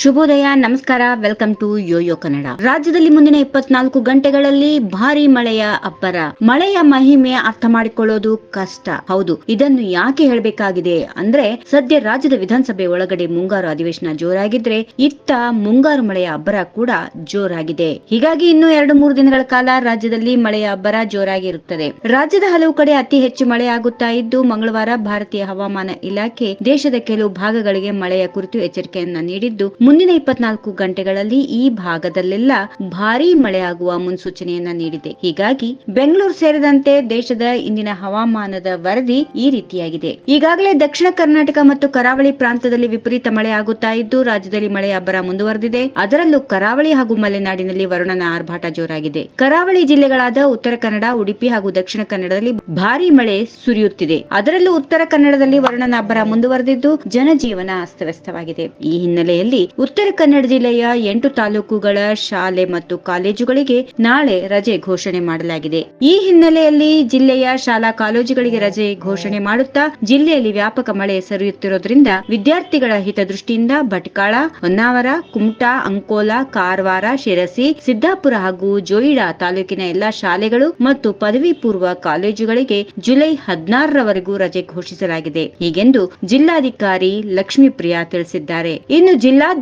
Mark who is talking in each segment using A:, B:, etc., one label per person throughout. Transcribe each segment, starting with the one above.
A: ಶುಭೋದಯ, ನಮಸ್ಕಾರ, welcome to Yoyo Kannada. ರಾಜ್ಯದಲ್ಲಿ ಮುಂದಿನ ಇಪ್ಪತ್ನಾಲ್ಕು ಗಂಟೆಗಳಲ್ಲಿ ಭಾರಿ ಮಳೆಯ ಅಬ್ಬರ. ಮಳೆಯ ಮಹಿಮೆ ಅರ್ಥ ಮಾಡಿಕೊಳ್ಳೋದು ಕಷ್ಟ. ಹೌದು, ಇದನ್ನು ಯಾಕೆ ಹೇಳಬೇಕಾಗಿದೆ ಅಂದ್ರೆ, ಸದ್ಯ ರಾಜ್ಯದ ವಿಧಾನಸಭೆ ಒಳಗಡೆ ಮುಂಗಾರು ಅಧಿವೇಶನ ಜೋರಾಗಿದ್ರೆ ಇತ್ತ ಮುಂಗಾರು ಮಳೆಯ ಅಬ್ಬರ ಕೂಡ ಜೋರಾಗಿದೆ. ಹೀಗಾಗಿ ಇನ್ನು ಎರಡು ಮೂರು ದಿನಗಳ ಕಾಲ ರಾಜ್ಯದಲ್ಲಿ ಮಳೆಯ ಅಬ್ಬರ ಜೋರಾಗಿರುತ್ತದೆ. ರಾಜ್ಯದ ಹಲವು ಕಡೆ ಅತಿ ಹೆಚ್ಚು ಮಳೆ ಆಗುತ್ತಾ ಇದ್ದು, ಮಂಗಳವಾರ ಭಾರತೀಯ ಹವಾಮಾನ ಇಲಾಖೆ ದೇಶದ ಕೆಲವು ಭಾಗಗಳಿಗೆ ಮಳೆಯ ಕುರಿತು ಎಚ್ಚರಿಕೆಯನ್ನ ನೀಡಿದ್ದು ಮುಂದಿನ ಇಪ್ಪತ್ನಾಲ್ಕು ಗಂಟೆಗಳಲ್ಲಿ ಈ ಭಾಗದಲ್ಲೆಲ್ಲ ಭಾರೀ ಮಳೆಯಾಗುವ ಮುನ್ಸೂಚನೆಯನ್ನ ನೀಡಿದೆ. ಹೀಗಾಗಿ ಬೆಂಗಳೂರು ಸೇರಿದಂತೆ ದೇಶದ ಇಂದಿನ ಹವಾಮಾನದ ವರದಿ ಈ ರೀತಿಯಾಗಿದೆ. ಈಗಾಗಲೇ ದಕ್ಷಿಣ ಕರ್ನಾಟಕ ಮತ್ತು ಕರಾವಳಿ ಪ್ರಾಂತದಲ್ಲಿ ವಿಪರೀತ ಮಳೆ ಆಗುತ್ತಾ ಇದ್ದು, ರಾಜ್ಯದಲ್ಲಿ ಮಳೆ ಅಬ್ಬರ ಮುಂದುವರೆದಿದೆ. ಅದರಲ್ಲೂ ಕರಾವಳಿ ಹಾಗೂ ಮಲೆನಾಡಿನಲ್ಲಿ ವರುಣನ ಆರ್ಭಾಟ ಜೋರಾಗಿದೆ. ಕರಾವಳಿ ಜಿಲ್ಲೆಗಳಾದ ಉತ್ತರ ಕನ್ನಡ, ಉಡುಪಿ ಹಾಗೂ ದಕ್ಷಿಣ ಕನ್ನಡದಲ್ಲಿ ಭಾರೀ ಮಳೆ ಸುರಿಯುತ್ತಿದೆ. ಅದರಲ್ಲೂ ಉತ್ತರ ಕನ್ನಡದಲ್ಲಿ ವರುಣನ ಅಬ್ಬರ ಮುಂದುವರೆದಿದ್ದು, ಜನಜೀವನ ಅಸ್ತವ್ಯಸ್ತವಾಗಿದೆ. ಈ ಹಿನ್ನೆಲೆಯಲ್ಲಿ ಉತ್ತರ ಕನ್ನಡ ಜಿಲ್ಲೆಯ ಎಂಟು ತಾಲೂಕುಗಳ ಶಾಲೆ ಮತ್ತು ಕಾಲೇಜುಗಳಿಗೆ ನಾಳೆ ರಜೆ ಘೋಷಣೆ ಮಾಡಲಾಗಿದೆ. ಈ ಹಿನ್ನೆಲೆಯಲ್ಲಿ ಜಿಲ್ಲೆಯ ಶಾಲಾ ಕಾಲೇಜುಗಳಿಗೆ ರಜೆ ಘೋಷಣೆ ಮಾಡುತ್ತಾ ಜಿಲ್ಲೆಯಲ್ಲಿ ವ್ಯಾಪಕ ಮಳೆ ಸರಿಯುತ್ತಿರುವುದರಿಂದ ವಿದ್ಯಾರ್ಥಿಗಳ ಹಿತದೃಷ್ಟಿಯಿಂದ ಭಟ್ಕಳ, ಹೊನ್ನಾವರ, ಕುಮಟಾ, ಅಂಕೋಲಾ, ಕಾರವಾರ, ಶಿರಸಿ, ಸಿದ್ದಾಪುರ ಹಾಗೂ ಜೋಯಿಡಾ ತಾಲೂಕಿನ ಎಲ್ಲಾ ಶಾಲೆಗಳು ಮತ್ತು ಪದವಿ ಪೂರ್ವ ಕಾಲೇಜುಗಳಿಗೆ ಜುಲೈ ಹದಿನಾರರವರೆಗೂ ರಜೆ ಘೋಷಿಸಲಾಗಿದೆ. ಹೀಗೆಂದು ಜಿಲ್ಲಾಧಿಕಾರಿ ಲಕ್ಷ್ಮೀಪ್ರಿಯಾ ತಿಳಿಸಿದ್ದಾರೆ. ಇನ್ನು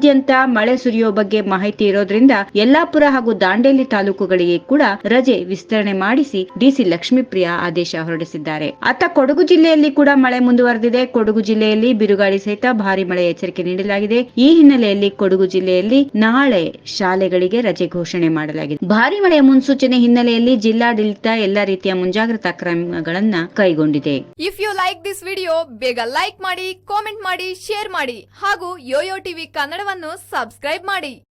A: ಜಿಲ್ಲಾದ್ಯಂತ ಮಳೆ ಸುರಿಯೋ ಬಗ್ಗೆ ಮಾಹಿತಿ ಇರೋದ್ರಿಂದ ಯಲ್ಲಾಪುರ ಹಾಗೂ ದಾಂಡೇಲಿ ತಾಲೂಕುಗಳಿಗೆ ಕೂಡ ರಜೆ ವಿಸ್ತರಣೆ ಮಾಡಿಸಿ ಡಿಸಿ ಲಕ್ಷ್ಮೀಪ್ರಿಯಾ ಆದೇಶ ಹೊರಡಿಸಿದ್ದಾರೆ. ಅತ್ತ ಕೊಡಗು ಜಿಲ್ಲೆಯಲ್ಲಿ ಕೂಡ ಮಳೆ ಮುಂದುವರೆದಿದೆ. ಕೊಡಗು ಜಿಲ್ಲೆಯಲ್ಲಿ ಬಿರುಗಾಳಿ ಸಹಿತ ಭಾರಿ ಮಳೆ ಎಚ್ಚರಿಕೆ ನೀಡಲಾಗಿದೆ. ಈ ಹಿನ್ನೆಲೆಯಲ್ಲಿ ಕೊಡಗು ಜಿಲ್ಲೆಯಲ್ಲಿ ನಾಳೆ ಶಾಲೆಗಳಿಗೆ ರಜೆ ಘೋಷಣೆ ಮಾಡಲಾಗಿದೆ. ಭಾರಿ ಮಳೆಯ ಮುನ್ಸೂಚನೆ ಹಿನ್ನೆಲೆಯಲ್ಲಿ ಜಿಲ್ಲಾಡಳಿತ ಎಲ್ಲಾ ರೀತಿಯ ಮುಂಜಾಗ್ರತಾ ಕ್ರಮಗಳನ್ನ ಕೈಗೊಂಡಿದೆ.
B: If you like this video ಬೇಗ ಲೈಕ್ ಮಾಡಿ ಕಾಮೆಂಟ್ ಮಾಡಿ ಶೇರ್ ಮಾಡಿ ಹಾಗೂ ಯೋಯೋ ಟಿವಿ ಕನ್ನಡವನ್ನು ಸಬ್ಸ್ಕ್ರೈಬ್ ಮಾಡಿ.